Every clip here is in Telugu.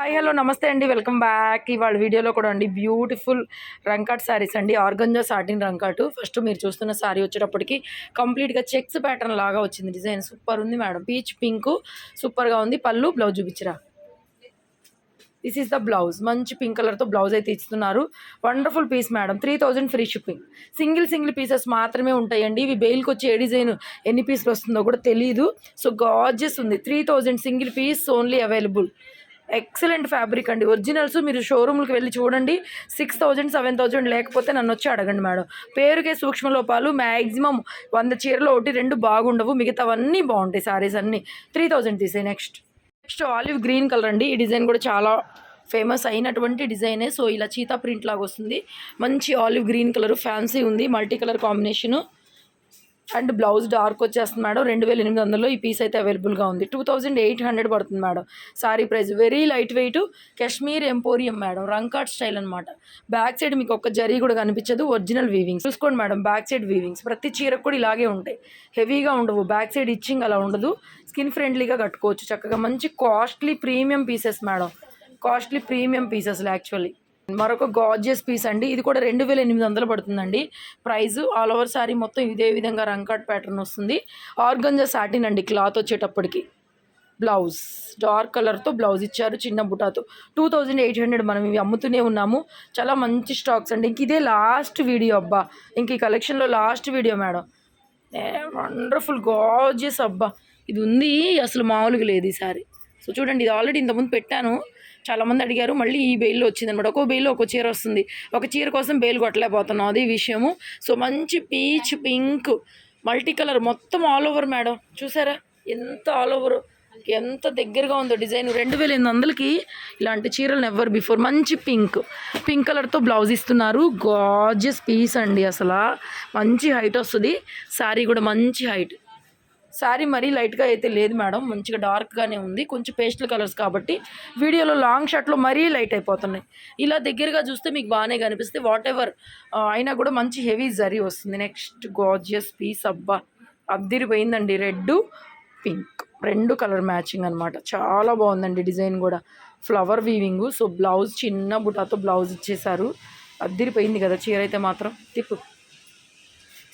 హాయ్ హలో నమస్తే అండి. Welcome back. ఇవాళ వీడియోలో కూడా అండి బ్యూటిఫుల్ రంకాట్ శారీస్ అండి. Organza satin రంకాటు. ఫస్ట్ మీరు చూస్తున్న శారీ వచ్చేటప్పటికి కంప్లీట్గా చెక్స్ ప్యాటర్న్ లాగా వచ్చింది. డిజైన్ సూపర్ ఉంది మేడం. పీచ్ పింక్ సూపర్గా ఉంది. పళ్ళు బ్లౌజ్ చూపించరా? దిస్ ఈస్ ద బ్లౌజ్ మంచి పింక్ కలర్తో బ్లౌజ్ అయితే ఇస్తున్నారు. Wonderful piece madam. Three thousand free shipping single single pieces మాత్రమే ఉంటాయండి. ఇవి బెయిల్కి వచ్చి ఏ డిజైన్ ఎన్ని పీసులు వస్తుందో కూడా తెలియదు సో గాజెస్ ఉంది. Three thousand single piece only available excellent fabric అండి. ఒరిజినల్స్ మీరు షోరూమ్కి వెళ్ళి చూడండి. సిక్స్ థౌజండ్ సెవెన్ థౌజండ్ లేకపోతే నన్ను వచ్చి అడగండి మేడం. పేరుకే సూక్ష్మ లోపాలు మ్యాక్సిమం వంద చీరలు ఒకటి రెండు బాగుండవు. మిగతావన్నీ బాగుంటాయి సారీస్ అన్నీ. Three thousand తీసాయి next. Next olive green colour అండి. ఈ డిజైన్ కూడా చాలా ఫేమస్ అయినటువంటి డిజైనే. సో ఇలా చీతా ప్రింట్ లాగా వస్తుంది. మంచి ఆలివ్ గ్రీన్ కలర్ ఫ్యాన్సీ ఉంది. Multi colour combination. And blouse dark వచ్చేస్తుంది మేడం. రెండు వేల ఎనిమిది వందలలో ఈ పీస్ అయితే అవైలబుల్గా ఉంది. టూ థౌజండ్ ఎయిట్ హండ్రెడ్ పడుతుంది madam. Sari price very light weight Kashmir emporium madam. Rangkat style అనమాట బ్యాక్ సైడ్ మీకు ఒక్క జరీ కూడా కనిపించదు. ఒరిజినల్ వీవింగ్స్ చూసుకోండి మేడం బ్యాక్ సైడ్ వీవింగ్స్ ప్రతి చీరకు కూడా ఇలాగే ఉంటాయి. హెవీగా ఉండవు. బ్యాక్ సైడ్ ఇచ్చింగ్ అలా ఉండదు. స్కిన్ ఫ్రెండ్లీగా కట్టుకోవచ్చు. చక్కగా మంచి costly premium pieces madam. Costly premium pieces actually మరొక గార్జియస్ పీస్ అండి. ఇది కూడా రెండు వేల ఎనిమిది వందలు పడుతుందండి. ప్రైస్ ఆల్ ఓవర్ శారీ మొత్తం ఇదే విధంగా రంకాట్ ప్యాటర్న్ వస్తుంది. ఆర్గంజా సాటిన్ అండి క్లాత్ వచ్చేటప్పటికి. బ్లౌజ్ డార్క్ కలర్తో బ్లౌజ్ ఇచ్చారు చిన్న బుటాతో. టూ థౌజండ్ ఎయిట్ హండ్రెడ్ మనం ఇవి అమ్ముతూనే ఉన్నాము. చాలా మంచి స్టాక్స్ అండి. ఇంక ఇదే లాస్ట్ వీడియో అబ్బా. ఇంక ఈ కలెక్షన్లో last video madam. Wonderful gorgeous అబ్బా. ఇది ఉంది అసలు మామూలుగా లేదు ఈసారి సారీ సో చూడండి ఇది ఆల్రెడీ ఇంతకుముందు పెట్టాను. చాలామంది అడిగారు మళ్ళీ ఈ బెయిల్లో వచ్చింది అనమాట ఒక్కో బెయిల్లో ఒక చీర వస్తుంది. ఒక చీర కోసం బెయిల్ కొట్టలేకపోతున్నాం అది విషయము. సో మంచి పీచ్ పింక్ మల్టీ కలర్ మొత్తం ఆల్ ఓవర్ మేడం చూసారా? ఎంత ఆల్ ఓవర్ ఎంత దగ్గరగా ఉందో డిజైన్. రెండు వేల ఎనిమిది వందలకి ఇలాంటి చీరలు ఎవరు బిఫోర్ మంచి పింక్. పింక్ కలర్తో బ్లౌజ్ ఇస్తున్నారు. గాజెస్ పీస్ అండి అసలు. మంచి హైట్ వస్తుంది. శారీ కూడా మంచి హైట్ శారీ మరీ లైట్గా అయితే లేదు మేడం. మంచిగా డార్క్గానే ఉంది. కొంచెం పేస్టల్ కలర్స్ కాబట్టి వీడియోలో లాంగ్ షర్ట్లో మరీ లైట్ అయిపోతున్నాయి. ఇలా దగ్గరగా చూస్తే మీకు బాగానే కనిపిస్తే వాట్ ఎవర్ అయినా కూడా మంచి హెవీ జరీ వస్తుంది. Next gorgeous piece. అబ్బా! అద్దిరిపోయిందండి. Red pink. రెండు కలర్ మ్యాచింగ్ అనమాట చాలా బాగుందండి డిజైన్ కూడా. Flower weaving. సో బ్లౌజ్ చిన్న బుటాతో బ్లౌజ్ ఇచ్చేసారు అద్దిరిపోయింది కదా చీర అయితే మాత్రం. తిప్పు.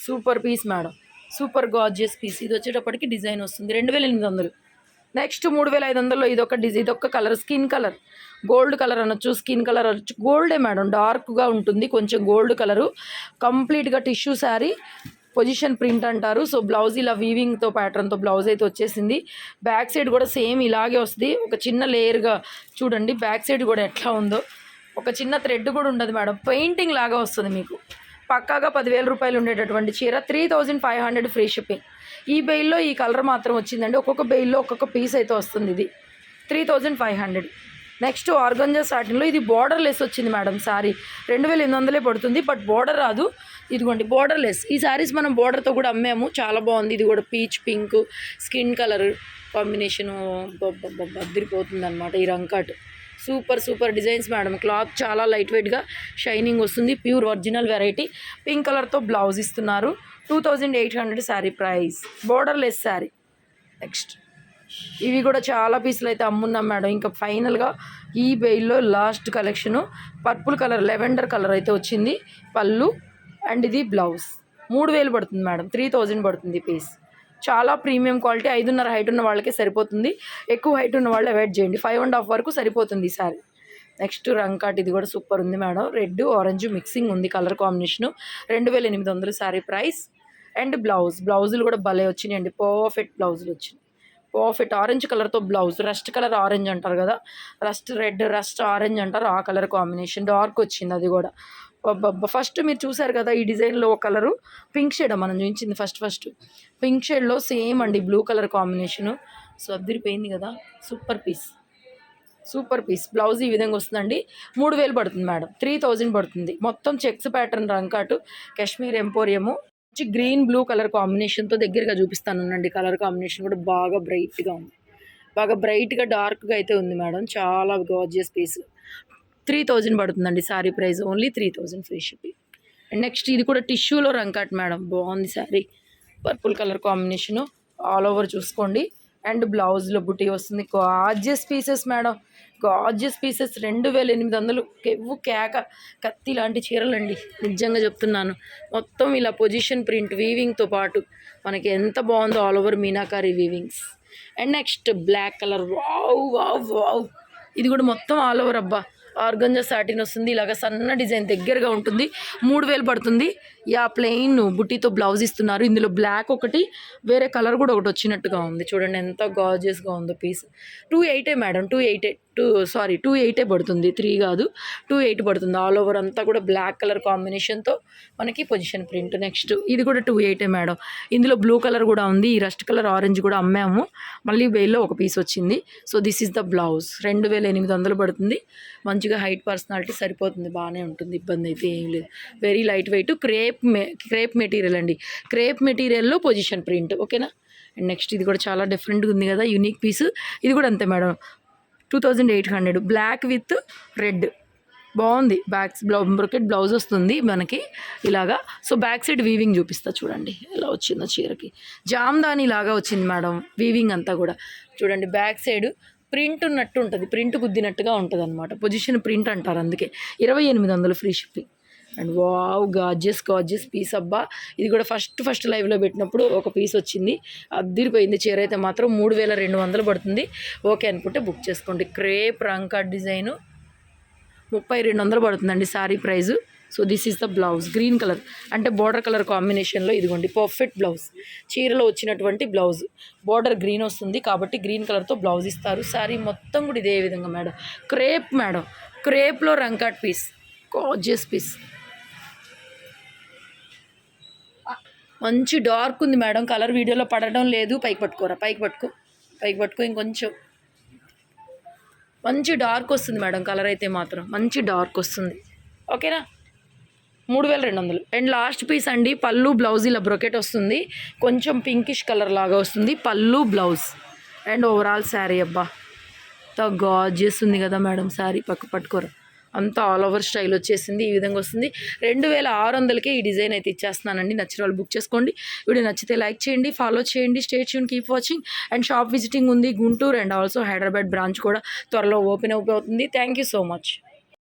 Super piece madam. Super gorgeous piece. ఇది వచ్చేటప్పటికి డిజైన్ వస్తుంది. రెండు వేల ఎనిమిది వందలు. నెక్స్ట్ మూడు వేల ఐదు వందల్లో ఇదొక డిజైన్ ఇదొక colour skin colour. Gold colour అనొచ్చు స్కిన్ కలర్ అనొచ్చు. గోల్డే మేడం డార్క్గా ఉంటుంది. కొంచెం గోల్డ్ కలరు. కంప్లీట్గా టిష్యూ శారీ. పొజిషన్ ప్రింట్ అంటారు. సో బ్లౌజ్ ఇలా వీవింగ్తో ప్యాటర్న్తో బ్లౌజ్ అయితే వచ్చేసింది. బ్యాక్ సైడ్ కూడా సేమ్ ఇలాగే వస్తుంది. ఒక చిన్న లేయర్గా చూడండి. బ్యాక్ సైడ్ కూడా ఎట్లా ఉందో. ఒక చిన్న థ్రెడ్ కూడా ఉండదు మేడం. పెయింటింగ్ లాగా వస్తుంది మీకు. పక్కాగా పదివేల రూపాయలు ఉండేటటువంటి చీర three thousand five hundred free shipping ఈ బెయిల్లో ఈ కలర్ మాత్రం వచ్చిందండి ఒక్కొక్క బెయిల్లో ఒక్కొక్క పీస్ అయితే వస్తుంది ఇది three thousand five hundred next organza సాటిన్లో ఇది బార్డర్ లెస్ వచ్చింది మేడం సారీ రెండు వేల ఎనిమిది వందలే పడుతుంది బట్ బార్డర్ రాదు ఇదిగోండి బార్డర్ లెస్ ఈ సారీస్ మనం బార్డర్తో కూడా అమ్మాము చాలా బాగుంది ఇది కూడా peach pink skin colour combination అద్దరిపోతుంది అనమాట ఈ Rangkat super super designs madam. Cloth చాలా లైట్ వెయిట్గా షైనింగ్ వస్తుంది. Pure original variety. పింక్ కలర్తో బ్లౌజ్ ఇస్తున్నారు. Two thousand eight hundred sari price. Borderless sari. Next ఇవి కూడా చాలా పీసులు అయితే అమ్మున్నాం మేడం. ఇంకా ఫైనల్గా ఈ బెయిల్లో last collection. Purple colour lavender colour అయితే వచ్చింది. పళ్ళు అండ్ ఇది బ్లౌజ్. మూడు వేలు పడుతుంది మేడం. త్రీ థౌజండ్ పడుతుంది పీస్. చాలా ప్రీమియం క్వాలిటీ ఐదున్నర హైట్ ఉన్న వాళ్ళకే సరిపోతుంది. ఎక్కువ హైట్ ఉన్న వాళ్ళు అవాయిడ్ చేయండి. ఫైవ్ అండ్ హాఫ్ వరకు సరిపోతుంది ఈ సారీ. నెక్స్ట్ రంకాట్ ఇది కూడా సూపర్ ఉంది మేడం. రెడ్ ఆరెంజ్ మిక్సింగ్ ఉంది కలర్ కాంబినేషను. రెండు వేల ఎనిమిది వందలు శారీ ప్రైస్. And blouse. బ్లౌజులు కూడా భలే వచ్చినాయండి. పర్ఫెక్ట్ బ్లౌజులు వచ్చినాయి. పర్ఫెక్ట్ ఆరెంజ్ కలర్తో బ్లౌజ్. రస్ట్ కలర్ ఆరెంజ్ అంటారు కదా. రస్ట్ రెడ్ రస్ట్ ఆరెంజ్ అంటారు. ఆ కలర్ కాంబినేషన్. డార్క్ వచ్చింది అది కూడా. ఫస్ట్ మీరు చూసారు కదా ఈ డిజైన్లో ఒక కలరు పింక్ షేడ్ మనం చూపించింది ఫస్ట్ ఫస్ట్. పింక్ షేడ్లో సేమ్ అండి బ్లూ కలర్ కాంబినేషను. సో అద్దరిపోయింది కదా. Super piece. Super piece. Blouse ఈ విధంగా వస్తుందండి. మూడు వేలు పడుతుంది మేడం. త్రీ థౌజండ్ పడుతుంది. మొత్తం checks pattern Rangkat Kashmir emporium. మంచి గ్రీన్ బ్లూ కలర్ కాంబినేషన్తో దగ్గరగా చూపిస్తానండి కలర్ కాంబినేషన్ కూడా బాగా బ్రైట్గా ఉంది. బాగా బ్రైట్గా డార్క్గా అయితే ఉంది మేడం. చాలా గార్జియస్ పీస్. త్రీ థౌజండ్ పడుతుందండి sari price only three thousand free shipping. And next ఇది కూడా టిష్యూలో రంకాట్ మేడం బాగుంది sari purple colour combination all over చూసుకోండి. అండ్ బ్లౌజ్లో బుటీ వస్తుంది gorgeous pieces madam. Gorgeous pieces రెండు వేల ఎనిమిది వందలు. కెవ్వు కేక కత్తి లాంటి చీరలండి నిజంగా చెప్తున్నాను. మొత్తం ఇలా పొజిషన్ ప్రింట్ వీవింగ్తో పాటు మనకి ఎంత బాగుందో all over meenakari weavings and next black colour wow wow wow ఇది కూడా మొత్తం ఆల్ ఓవర్ అబ్బా. ఆర్గంజా సాటిన్ వస్తుంది. ఇలాగ సన్న డిజైన్ దగ్గరగా ఉంటుంది. మూడు వేలు పడుతుంది. యా ప్లెయిన్ బుట్టితో బ్లౌజ్ ఇస్తున్నారు. ఇందులో బ్లాక్ ఒకటి వేరే కలర్ కూడా ఒకటి వచ్చినట్టుగా ఉంది. చూడండి ఎంత గాజెస్గా ఉందో పీస్ టూ ఎయిటే మేడం టూ ఎయిటే టూ సారీ టూ ఎయిటే పడుతుంది. త్రీ కాదు టూ ఎయిట్ పడుతుంది. ఆల్ ఓవర్ అంతా కూడా బ్లాక్ కలర్ కాంబినేషన్తో మనకి పొజిషన్ ప్రింట్ నెక్స్ట్ ఇది కూడా టూ ఎయిటే మేడం ఇందులో బ్లూ కలర్ కూడా ఉంది. ఈ రస్ట్ కలర్ ఆరెంజ్ కూడా అమ్మాము. మళ్ళీ వేల్లో ఒక పీస్ వచ్చింది. So this is the blouse రెండు వేల ఎనిమిది వందలు పడుతుంది. మంచిగా హైట్ పర్సనాలిటీ సరిపోతుంది బాగానే ఉంటుంది ఇబ్బంది అయితే ఏం లేదు. వెరీ లైట్ వెయిట్ క్రేప్ మె క్రేప్ మెటీరియల్ అండి. క్రేప్ మెటీరియల్లో పొజిషన్ ప్రింట్ ఓకేనా అండ్ నెక్స్ట్ ఇది కూడా చాలా డిఫరెంట్గా ఉంది కదా యూనిక్ పీస్ ఇది కూడా అంతే madam. Two thousand eight hundred black with red బాగుంది. బ్యాక్స్ బ్లౌ బ్రొకెట్ బ్లౌజ్ వస్తుంది మనకి ఇలాగా. సో బ్యాక్ సైడ్ వీవింగ్ చూపిస్తా చూడండి ఎలా వచ్చిందో చీరకి. జామ్దాని లాగా వచ్చింది మేడం వీవింగ్ అంతా కూడా. చూడండి బ్యాక్ సైడ్ ప్రింట్ ఉన్నట్టు ఉంటుంది. ప్రింట్ గుద్దినట్టుగా ఉంటుంది అనమాట పొజిషన్ ప్రింట్ అంటారు అందుకే. ఇరవై ఎనిమిది వందలు free shipping. And wow gorgeous gorgeous piece అబ్బా. ఇది కూడా ఫస్ట్ ఫస్ట్ లైవ్లో పెట్టినప్పుడు ఒక పీస్ వచ్చింది. అద్దరిపోయింది చీర అయితే మాత్రం మూడు వేల రెండు వందలు పడుతుంది. ఓకే అనుకుంటే బుక్ చేసుకోండి. క్రేప్ రంకా డిజైను ముప్పై రెండు వందలు పడుతుందండి sari price. So this is the blouse green colour. అంటే బోర్డర్ కలర్ కాంబినేషన్లో ఇదిగోండి పర్ఫెక్ట్ బ్లౌజ్. చీరలో వచ్చినటువంటి బ్లౌజ్. బార్డర్ గ్రీన్ వస్తుంది కాబట్టి గ్రీన్ కలర్తో బ్లౌజ్ ఇస్తారు. శారీ మొత్తం కూడా ఇదే విధంగా మేడం. Crepe madam. క్రేప్లో రంకాట్ పీస్. కాజియస్ పీస్ మంచి డార్క్ ఉంది మేడం. కలర్ వీడియోలో పడడం లేదు. పైకి పట్టుకోరా పైకి పట్టుకో పైకి పట్టుకో ఇంకొంచెం. మంచి డార్క్ వస్తుంది మేడం. కలర్ అయితే మాత్రం మంచి డార్క్ వస్తుంది. ఓకేనా? మూడు వేల రెండు వందలు. అండ్ లాస్ట్ పీస్ అండి పళ్ళు బ్లౌజ్ ఇలా బ్రొకెట్ వస్తుంది. కొంచెం పింకిష్ కలర్ లాగా వస్తుంది. పళ్ళు బ్లౌజ్. అండ్ ఓవరాల్ శారీ అబ్బా. అంత గాజెస్ ఉంది కదా మేడం శారీ పక్క పట్టుకోరు. అంతా ఆల్ ఓవర్ స్టైల్ వచ్చేసింది ఈ విధంగా వస్తుంది. రెండు వేల ఆరు వందలకే ఈ డిజైన్ అయితే ఇచ్చేస్తున్నానండి. నచ్చిన వాళ్ళు బుక్ చేసుకోండి. వీడియో నచ్చితే లైక్ చేయండి ఫాలో చేయండి stay tuned keep watching and shop visiting ఉంది Guntur and also Hyderabad branch కూడా త్వరలో ఓపెన్ అవుతుంది. Thank you so much